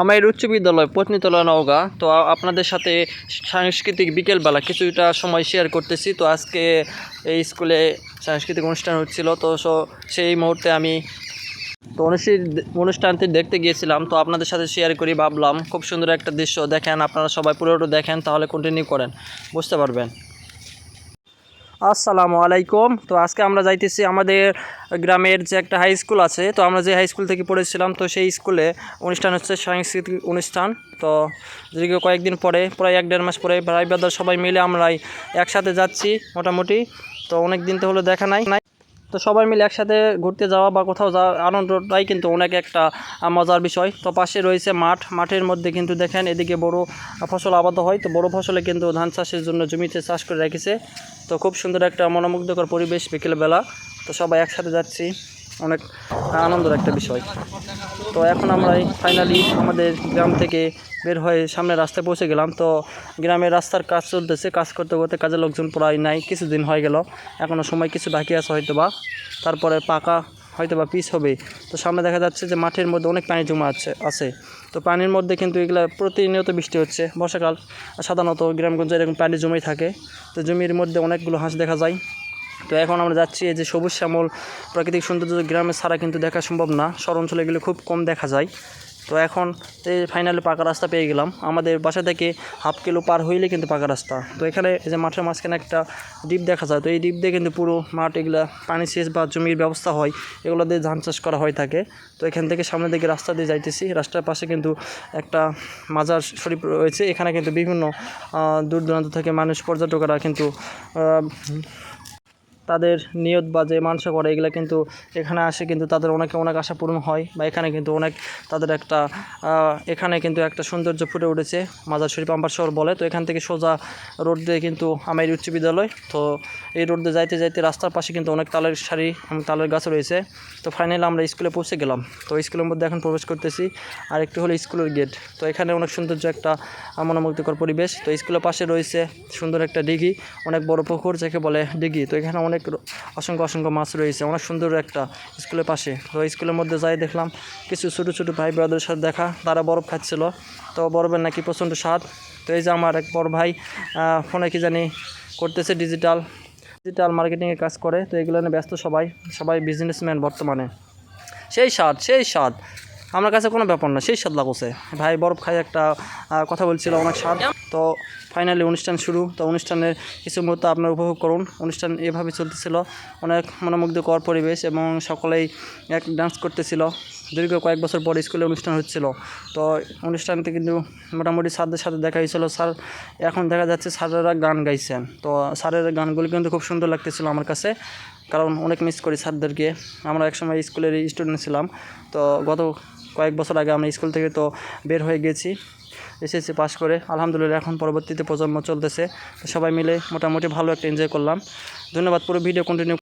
আমার উচ্চ বিদ্যালয় পত্নীতলা নওগাঁ, তো আপনাদের সাথে সাংস্কৃতিক বিকেলবেলা কিছুটা সময় শেয়ার করতেছি। তো আজকে এই স্কুলে সাংস্কৃতিক অনুষ্ঠান হচ্ছিল, তো সেই মুহূর্তে আমি তো অনুষ্ঠান অনুষ্ঠানটি দেখতে গিয়েছিলাম। তো আপনাদের সাথে শেয়ার করি, ভাবলাম খুব সুন্দর একটা দৃশ্য দেখেন, আপনারা সবাই পুরোটা দেখেন, তাহলে কন্টিনিউ করেন। বুঝতে পারবেন। আসসালামু আলাইকুম। তো আজকে আমরা যাইতেছি আমাদের গ্রামের যে একটা হাই স্কুল আছে, তো আমরা যে হাই স্কুল থেকে পড়েছিলাম, তো সেই স্কুলে অনুষ্ঠান হচ্ছে সাংস্কৃতিক অনুষ্ঠান। তো দীর্ঘ কয়েকদিন পরে, প্রায় এক দেড় মাস পরে ভাই ব্রাদার সবাই মিলে আমরাই একসাথে যাচ্ছি মোটামুটি। তো অনেক দিন তো হলো দেখা নাই নাই। তো সবাই মিলে একসাথে ঘুরতে যাওয়া বা কোথাও যাওয়া আনন্দটাই কিন্তু অনেক একটা মজার বিষয়। তো পাশে রয়েছে মাঠ। মাঠের মধ্যে কিন্তু দেখেন এদিকে বড় ফসল আবাদ হয়। তো বড় ফসলে কিন্তু ধান চাষের জন্য জমিতে চাষ করে রেখেছে। তো খুব সুন্দর একটা মনোমুগ্ধকর পরিবেশ বিকেলবেলা। তো সবাই একসাথে যাচ্ছি। অনেক আনন্দের একটা বিষয়। তো এখন আমরা ফাইনালি আমাদের গ্রাম থেকে বের হয়ে সামনে রাস্তায় পৌঁছে গেলাম। তো গ্রামের রাস্তার কাজ চলতেছে। কাজ করতে করতে কাজের লোকজন প্রায় নাই, কিছুদিন হয়ে গেল। এখনও সময় কিছু বাকি আছে হয়তো বা তারপরে পাকা হয়তো বা পিস হবে। তো সামনে দেখা যাচ্ছে যে মাঠের মধ্যে অনেক পানি জমা আছে আছে। তো পানির মধ্যে কিন্তু এগুলো প্রতিনিয়ত বৃষ্টি হচ্ছে বর্ষাকাল। সাধারণত গ্রামগঞ্জে এরকম পানি জমেই থাকে। তো জমির মধ্যে অনেকগুলো হাঁস দেখা যায়। তো এখন আমরা যাচ্ছি এই যে সবুজ শ্যামল প্রাকৃতিক সৌন্দর্য গ্রামে। ছাড়া কিন্তু দেখা সম্ভব না। শহর অঞ্চলে এগুলো খুব কম দেখা যায়। তো এখন এই ফাইনালি পাকা রাস্তা পেয়ে গেলাম। আমাদের বাসা থেকে হাফ কিলো পার হইলে কিন্তু পাকা রাস্তা। তো এখানে এই যে মাঠের মাঝখানে একটা ডিপ দেখা যায়। তো এই ডিপ দিয়ে কিন্তু পুরো মাঠ এগুলো পানি সেচ বা জমির ব্যবস্থা হয়। এগুলো দিয়ে ধান চাষ করা হয়ে থাকে। তো এখান থেকে সামনের দিকে রাস্তা দিয়ে যাইতেছি। রাস্তার পাশে কিন্তু একটা মাজার শরীফ রয়েছে। এখানে কিন্তু বিভিন্ন দূর দূরান্ত থেকে মানুষ, পর্যটকরা কিন্তু তাদের নিয়ত বা যে মানসা করে, এগুলো কিন্তু এখানে আসে কিন্তু তাদের অনেকে, অনেক আশা পূরণ হয় বা এখানে কিন্তু অনেক তাদের একটা এখানে কিন্তু একটা সৌন্দর্য ফুটে উঠেছে। মাজার শরীফ আম্বার শহর বলে, তো এখান থেকে সোজা রোড দিয়ে কিন্তু আমার উচ্চ বিদ্যালয়। তো এই রোড দিয়ে যাইতে যাইতে রাস্তার পাশে কিন্তু অনেক তালের সারি এবং তালের গাছ রয়েছে। তো ফাইনালি আমরা স্কুলে পৌঁছে গেলাম। তো স্কুলের মধ্যে এখন প্রবেশ করতেছি। আর একটু হলো স্কুলের গেট তো এখানে অনেক সৌন্দর্য একটা মনোমুগ্ধকর পরিবেশ। তো স্কুলের পাশে রয়েছে সুন্দর একটা দিঘি, অনেক বড় পুকুর যাকে বলে দিঘি। তো এখানে অনেক র- অসংখ্য অসংখ্য মাছ রয়েছে। অনেক সুন্দর একটা স্কুলের পাশে। তো স্কুলের মধ্যে যাই দেখলাম, কিছু ছোটো ছোটো ভাই ব্রাদারের সাথে দেখা। তারা বরফ খাচ্ছিল। তো বরফের নাকি প্রচণ্ড স্বাদ। তো এই যে আমার এক বড় ভাই ফোনে কি জানি করতেছে ডিজিটাল ডিজিটাল মার্কেটিংয়ের কাজ করে। তো এগুলো নিয়ে ব্যস্ত সবাই। সবাই বিজনেসম্যান বর্তমানে। সেই স্বাদ সেই স্বাদ। আমার কাছে কোনো ব্যাপার না, সেই স্বাদ লাগছে। ভাই বরফ খাই একটা কথা বলছিল অনেক স্বাদ। তো ফাইনালি অনুষ্ঠান শুরু, তো অনুষ্ঠানের কিছু মুহূর্ত আপনার উপভোগ করুন। অনুষ্ঠান এভাবে চলতেছিল, অনেক মনোমুগ্ধকর পরিবেশ এবং সকলেই এক ডান্স করতেছিল। দীর্ঘ কয়েক বছর পর স্কুলে অনুষ্ঠান হচ্ছিল। তো অনুষ্ঠানটি কিন্তু মোটামুটি স্যারদের সাথে দেখা হয়েছিল। স্যার এখন দেখা যাচ্ছে স্যারেরা গান গাইছেন। তো স্যারের গানগুলি কিন্তু খুব সুন্দর লাগতেছিল আমার কাছে। কারণ অনেক মিস করি স্যারদেরকে। আমরা একসময় স্কুলের স্টুডেন্ট ছিলাম। তো গত কয়েক বছর আগে আমরা স্কুল থেকে তো বের হয়ে গেছি, এসএসসি পাস করে। আলহামদুলিল্লাহ এখন পরবর্তীতে প্রজন্ম চলতেছে। সবাই মিলে মোটামুটি ভালো একটা এনজয় করলাম। ধন্যবাদ, পুরো ভিডিও কন্টিনিউ